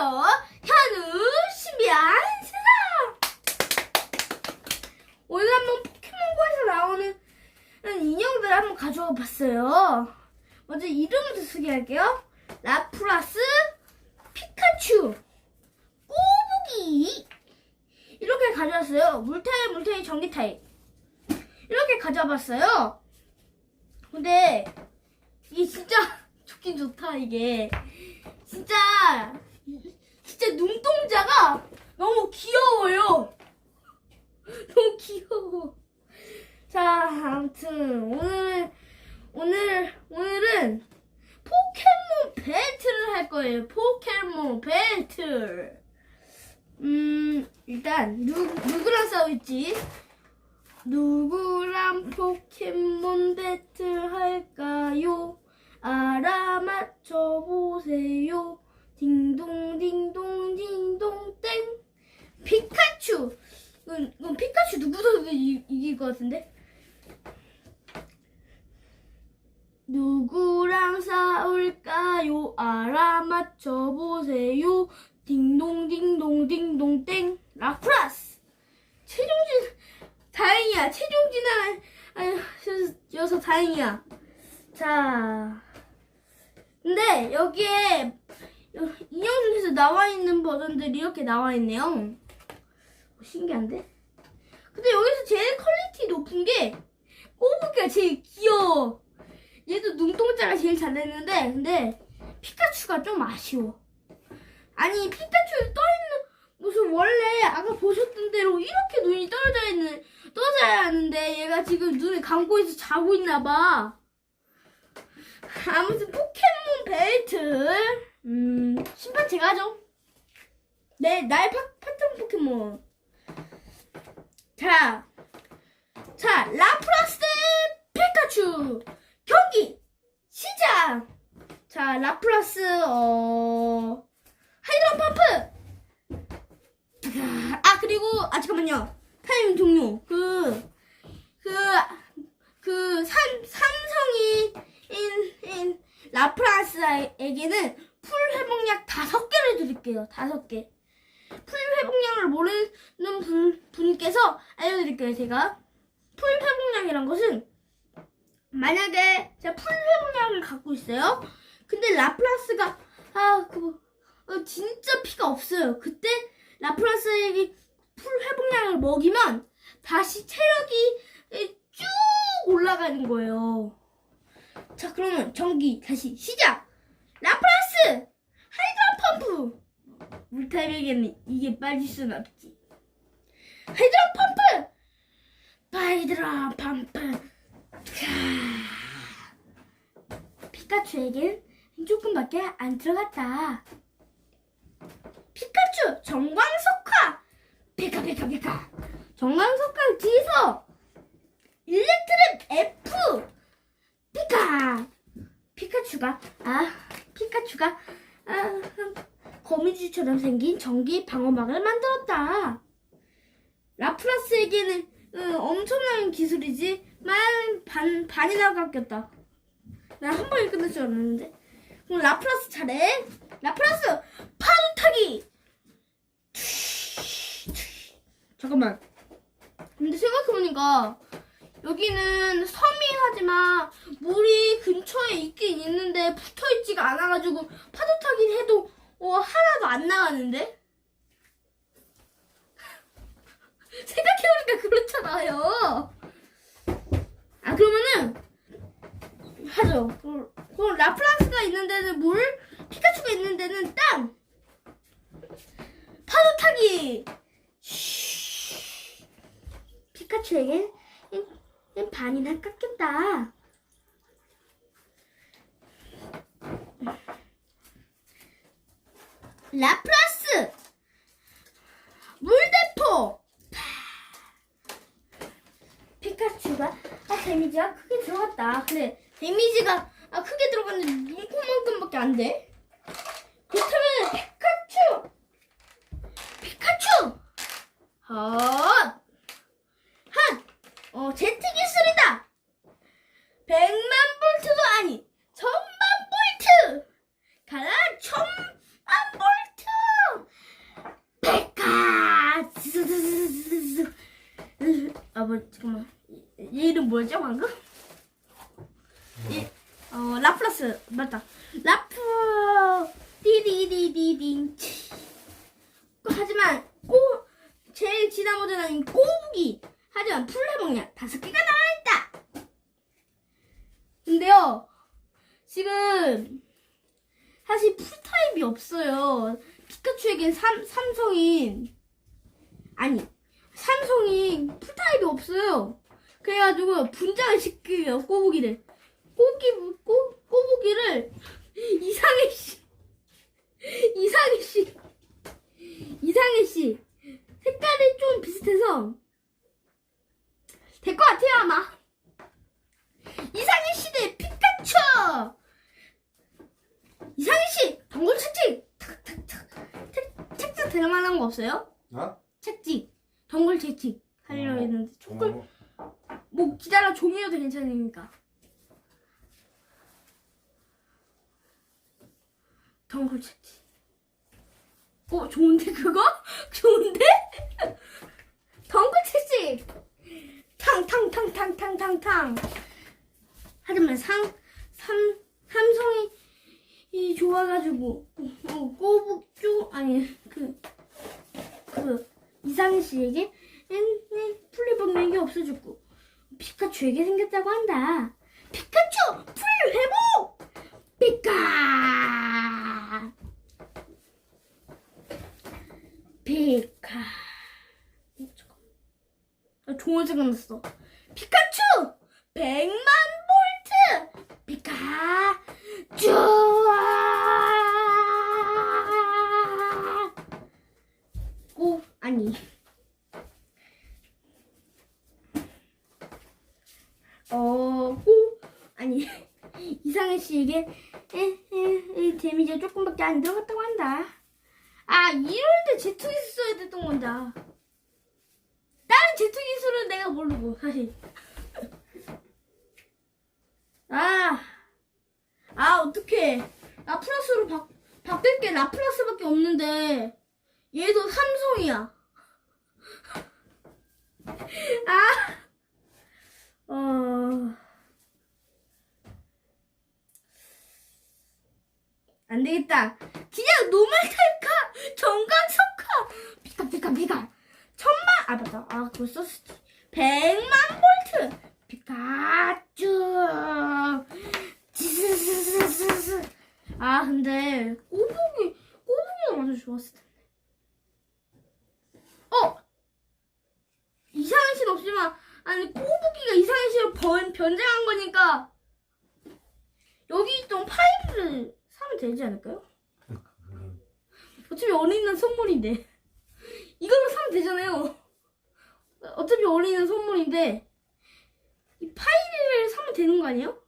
현우 신비한 세상 오늘 한번 포켓몬고에서 나오는 인형들을 한번 가져와 봤어요. 먼저 이름부터 소개할게요. 라프라스 피카츄 꼬부기. 이렇게 가져왔어요. 물타입 물타입 전기타입 이렇게 가져와 봤어요. 근데 이게 진짜 좋긴 좋다 이게. 진짜 진짜 눈동자가 너무 귀여워요. 너무 귀여워. 자, 아무튼 오늘 오늘 오늘은 포켓몬 벨트를 할 거예요. 포켓몬 벨트. 음, 일단 누 누구랑 싸울지 누구랑 포켓몬 배틀 할까요? 알아맞혀 보세요. 딩동 딩동 딩동 땡. 피카츄. 이건, 이건 피카츄 누구도 이- 이길 것 같은데? 누구랑 싸울까요? 알아맞혀 보세요. 딩동 딩동 딩동 땡. 라프라스. 최종진 다행이야. 최종진아 아여서 다행이야. 자. 근데 여기에 여- 인형 중에서 나와 있는 버전들이 이렇게 나와 있네요. 어, 신기한데? 근데 여기서 제일 퀄리티 높은 게 꼬부기가 제일 귀여워. 얘도 눈동자가 제일 잘 냈는데 근데 피카츄가 좀 아쉬워. 아니 피카츄 떠있는 모습 원래 아까 보셨던 대로 이렇게 눈이 떨어져 있는 떠져야 하는데 얘가 지금 눈을 감고 있어 자고 있나 봐. 아무튼 포켓몬 벨트 음 심판 제가 하죠. 네, 나의 파, 파트너 포켓몬. 자, 자 라프라스 대 피카츄 경기 시작. 자 라프라스 어 하이드론 펌프. 아 그리고 아 잠깐만요 타임 종료 그 그 그 삼성이 인, 인 라프라스에게는 드릴게요 다섯 개. 풀 회복약을 모르는 분, 분께서 알려드릴게요 제가 풀 회복약이란 것은 만약에 제가 풀 회복약을 갖고 있어요 근데 라프라스가 아그 어, 진짜 피가 없어요 그때 라프라스에게 풀 회복약을 먹이면 다시 체력이 쭉 올라가는 거예요. 자, 그러면 전기 다시 시작! 라프라스! 하이드라 펌프! 물타입에게는 이게 빠질 순 없지. 하이드라 펌프! 하이드라 펌프! 자, 피카츄에겐 조금밖에 안 들어갔다. 피카츄 정광석화! 피카 피카 피카! 정광석화 뒤에서 일렉트릭 F! 피카! 피카츄가, 아, 피카츄가, 아, 거미줄처럼 생긴 전기 방어막을 만들었다. 라프라스에게는 음, 엄청난 기술이지 만 반, 반이나 깎였다. 난한 번에 끝낼 줄 알았는데. 그럼 라프라스 차례. 라프라스 파도 타기! 잠깐만. 근데 생각해보니까 여기는 섬이 하지만 물이 근처에 있긴 있는데 붙어있지가 않아가지고 파도 타긴 해도 어, 하나도 안 나가는데? 생각해보니까 그렇잖아요. 아 그러면은 하죠. 그럼, 그럼 라프라스가 있는 데는 물, 피카츄가 있는 데는 땅. 파도 타기. 피카츄에겐 반이나 깎였다. 라프라스! 물대포! 피카츄가? 아 데미지가 크게 들어갔다. 그래 데미지가 아 크게 들어갔는데 눈코만큼밖에 안 돼. 그렇다면 피카츄! 피카츄! 헛 한! 어, 제트 기술이다! 백만 볼트도 아니, 천만 볼트! 가라, 천만 볼트! 잠깐만. 얘, 얘 이름 뭐였죠 방금? 얘, 어 라플라스 맞다. 라프 디디디디딩. 하지만 꼬 제일 지난 버전 아닌 꼬부기. 하지만 풀레몽냐 다섯 개가 나와있다. 근데요 지금 사실 풀타입이 없어요. 피카츄에겐 삼, 삼성인 아니 삼성인 풀타입이 없어요. 그래가지고 분장을 시켜요 꼬부기를 꼬기 꼬 꼬부기를 이상해 씨. 이상해 씨. 이상해 씨. 색깔이 좀 비슷해서 될 것 같아요 아마. 이상해 씨대 피카츄! 이상해 씨 동굴 책찍! 탁탁탁 책 책찍 될 만한 거 없어요? 어? 책찍. 동굴 책찍. 하려고 했는데. 조금 어, 뭐 기다려 종이여도 괜찮으니까 동굴 책찍 어 좋은데 그거? 좋은데? 동굴 책찍 탕탕 탕 탕 탕 탕 탕 하지만 상, 삼, 삼성이 이 좋아가지고 어, 꼬북쭈 아니 그 그 이상희 씨에게 플리버맨이 없어졌고 피카츄에게 생겼다고 한다. 피카츄 풀 회복! 피카! 피카. 어. 나 좋은 생각 났어. 피카츄! 100만 볼트! 피카츄! 오, 아니. 어, 오, 아니. 이상해 씨에게 에, 에, 에, 데미지가 조금밖에 안 들어갔다고 한다. 아, 이럴 때 제트 기술 써야 됐던 건다. 다른 제트 기술은 내가 모르고, 사실. 아, 아, 어떡해. 라플라스로 바, 바뀔 게 라플라스밖에 없는데, 얘도 삼성이야. 아, 어, 안 되겠다. 그냥 노말 탈까? 정강 석화! 피카, 피카, 피카. 천만, 아, 맞다. 아, 그거 썼었지. 백만 볼트! 피카츄! 아, 근데, 꼬북이, 꼬북이가 완전 좋았을 텐데. 어! 이상한 신 없지만, 아니, 꼬부기가 이상한 신을 변, 변장한 거니까, 여기 있던 파이브를 되지 않을까요? 어차피 어린이는 선물인데. 이걸로 사면 되잖아요. 어차피 어린이는 선물인데, 이 파이를 사면 되는 거 아니에요?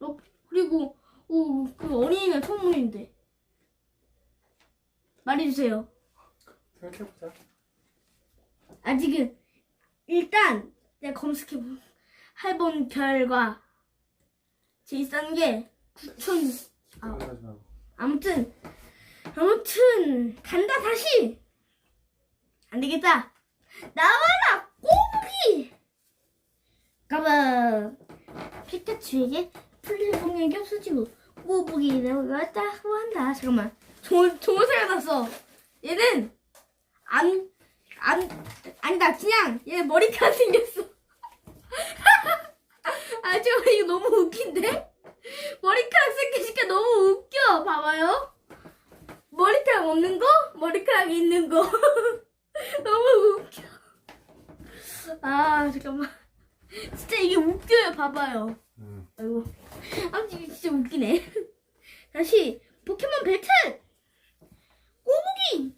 어, 그리고, 오, 그 어린이는 선물인데. 말해주세요. 생각해보자. 아직은 일단 내가 검색해 해본 결과 제일 싼게 9천 아, 말고. 아무튼 아무튼 간다 다시! 안 되겠다. 나와라 꼬부기! 가봐. 피카츄에게 공격이 없어지고 꼬부기를 왔다고 한다. 잠깐만. 좋은 좋은 생각 났어. 얘는 안 안, 아니다, 그냥, 얘 머리카락 생겼어. 아, 저 이거 너무 웃긴데? 머리카락 생기니까 너무 웃겨. 봐봐요. 머리카락 없는 거, 머리카락 있는 거. 너무 웃겨. 아, 잠깐만. 진짜 이게 웃겨요. 봐봐요. 응. 아이고. 아무튼 이게 진짜 웃기네. 다시, 포켓몬 벨트! 꼬부기!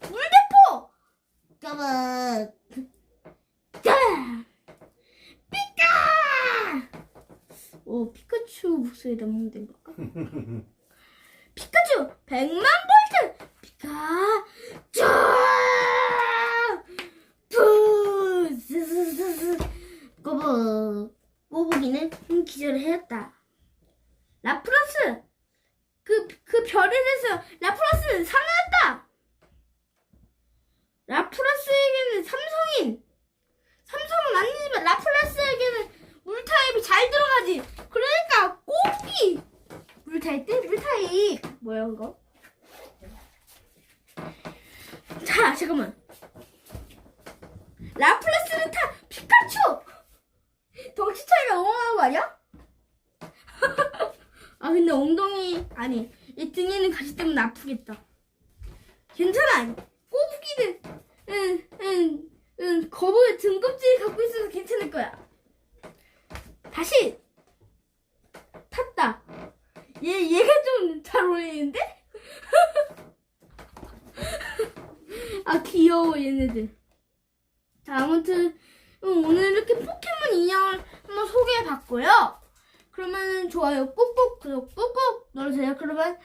물대포! 까만. 자! 오, 피카츄 목소리 너무 된 걸까? 피카츄! 100만 볼트! 피카츄! 푸! 스스스스. 꼬부. 꼬부기는 기절을 해였다. 라프라스! 그, 그 별에 대해서 라프라스는 살아났다! 라프라스에게는 삼성인 타입 물 타입 뭐야 그거 자 잠깐만 라플라스는 타 피카츄! 덩치 차이가 나는 거 아니야? 아 근데 엉덩이 아니 이 등에는 가시 때문에 아프겠다. 괜찮아. 꼬부기는 응 응 응 거북이 등껍질 갖고 있어서 괜찮을 거야. 다시! 탔다. 얘 얘가 좀 잘 어울리는데? 아 귀여워 얘네들. 자 아무튼 음, 오늘 이렇게 포켓몬 인형을 한번 소개해봤고요. 그러면 좋아요 꾹꾹 구독 꾹꾹 눌러주세요. 그러면